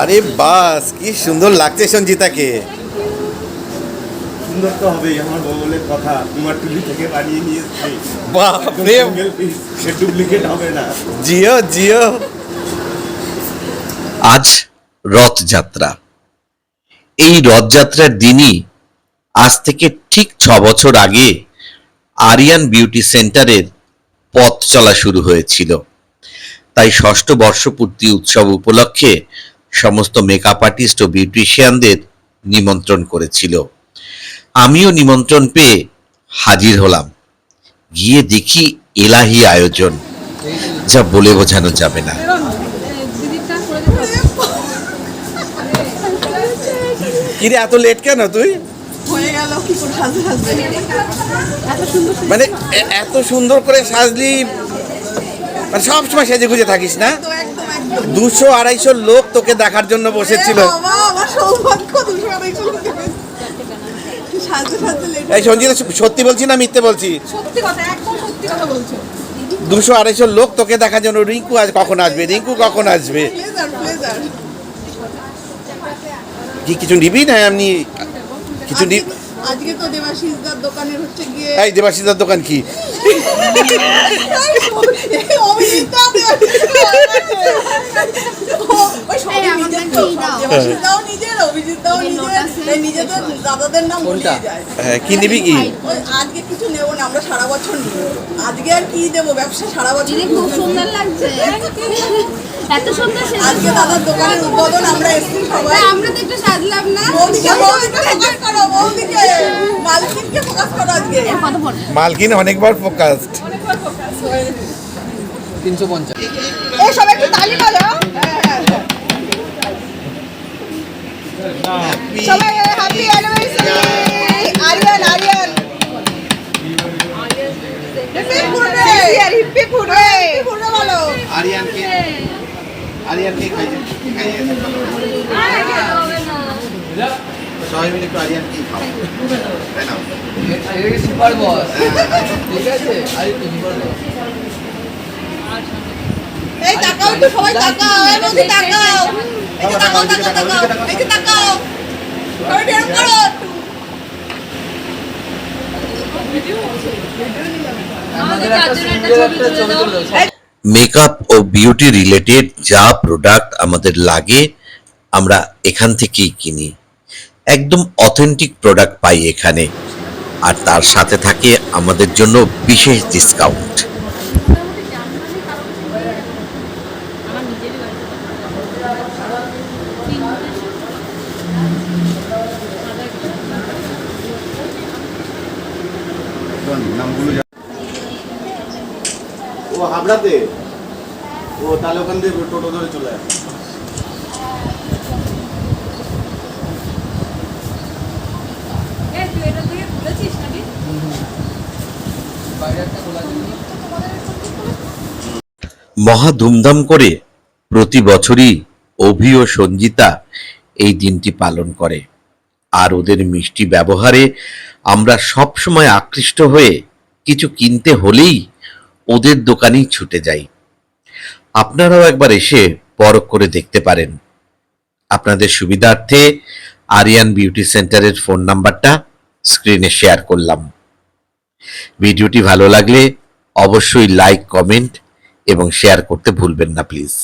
আরে বাস কি সুন্দর লাগছে সঞ্জিতাকে। সুন্দর তো হবেই আমার বগলের কথা। কুমারটুলি থেকে বানিয়ে নিয়ে সে ডুপ্লিকেট হবে না। জিও জিও। আজ রথযাত্রা। এই রথযাত্রার দিনই আজ থেকে ঠিক ছ বছর আগে আরিয়ান বিউটি সেন্টারের পথ চলা শুরু হয়েছিল। তাই ষষ্ঠ বর্ষপূর্তি উৎসব উপলক্ষে সমস্ত মেকআপ আর্টিস্ট ও বিউটিশিয়ানদের নিমন্ত্রণ করেছিল। আমিও নিমন্ত্রণ পেয়ে হাজির হলাম। গিয়ে দেখি এলাহি আয়োজন যা বলে বোঝানো যাবে না। কিরে এত লেট কেন তুই? হয়ে গেল কি করে সাজতে সাজতে এত সুন্দর মানে এত সুন্দর করে সাজলি মানে সবসময় সেজে গুজে থাকিস না? দুশো আড়াইশো লোক তোকে দেখার জন্য বসেছিল। এই সঞ্জিতা সত্যি বলছি না মিথ্যে বলছি? দুশো আড়াইশো লোক তোকে দেখার জন্য রিঙ্কু আজ কখন আসবে? রিঙ্কু কখন আসবে? কি কিছু নিবি না এমনি? কিছু নি আজকে তো দেবাশিসদার দোকানের হচ্ছে গিয়ে এই দেবাশিদার দোকান কি? হ্যাঁ, কি নিবি কি? ওই আজকে কিছু নেব না আমরা সারা বছর নিব। আজকে আর কি দেবো? ব্যবসা সারা বছর খুব সুন্দর লাগছে। এত সুন্দর আজকে দাদার দোকানের উদ্বোধন আমরা এসেছি সবাই। আমরা তো একটু সাজলাম না। বৌদিকে বৌদিকে ফোকাস করো বৌদিকে মালকিনকে ফোকাস করো আজকে। মালকিন অনেকবার ফোকাসড এই সবাই একটু তালি বাজাও। সবাই হ্যাপি অ্যানিভার্সারি আরিয়ান আরিয়ানকে আরিয়ানকে খাইয়ে খাইয়ে সবাই মিলে একটু আরিয়ানকে খাও। তাই না? সুপার বস ঠিক আছে আর একটু সুপার বস এই তাকাও তো সবাই তাকাও এই বৌদি তাকাও। এই তাকাও তাকাও তাকাও এই তাকাও। সবাই বের করো। আমাদের একটা সিঙ্গেল একটা ছবি তুলে দাও। মেকআপ ও বিউটি রিলেটেড যা প্রোডাক্ট আমাদের লাগে, আমরা এখান থেকেই কিনি। একদম অথেন্টিক প্রোডাক্ট পাই এখানে। আর তার সাথে থাকে আমাদের জন্য বিশেষ ডিসকাউন্ট ও হাবড়াতে? ও তাহলে ওখান থেকে টোটো ধরে চলে আসে। মহা ধুমধাম করে প্রতি বছরই অভি ও সঞ্জিতা এই দিনটি পালন করে। আর ওদের মিষ্টি ব্যবহারে আমরা সব সময় আকৃষ্ট হয়ে কিছু কিনতে হলেই ওদের দোকানেই ছুটে যাই। আপনারাও একবার এসে পরখ করে দেখতে পারেন। আপনাদের সুবিধার্থে আরিয়ান বিউটি সেন্টারের ফোন নাম্বারটা স্ক্রিনে শেয়ার করলাম। ভিডিওটি ভালো লাগলে অবশ্যই লাইক, কমেন্ট এবং শেয়ার করতে ভুলবেন না, প্লিজ।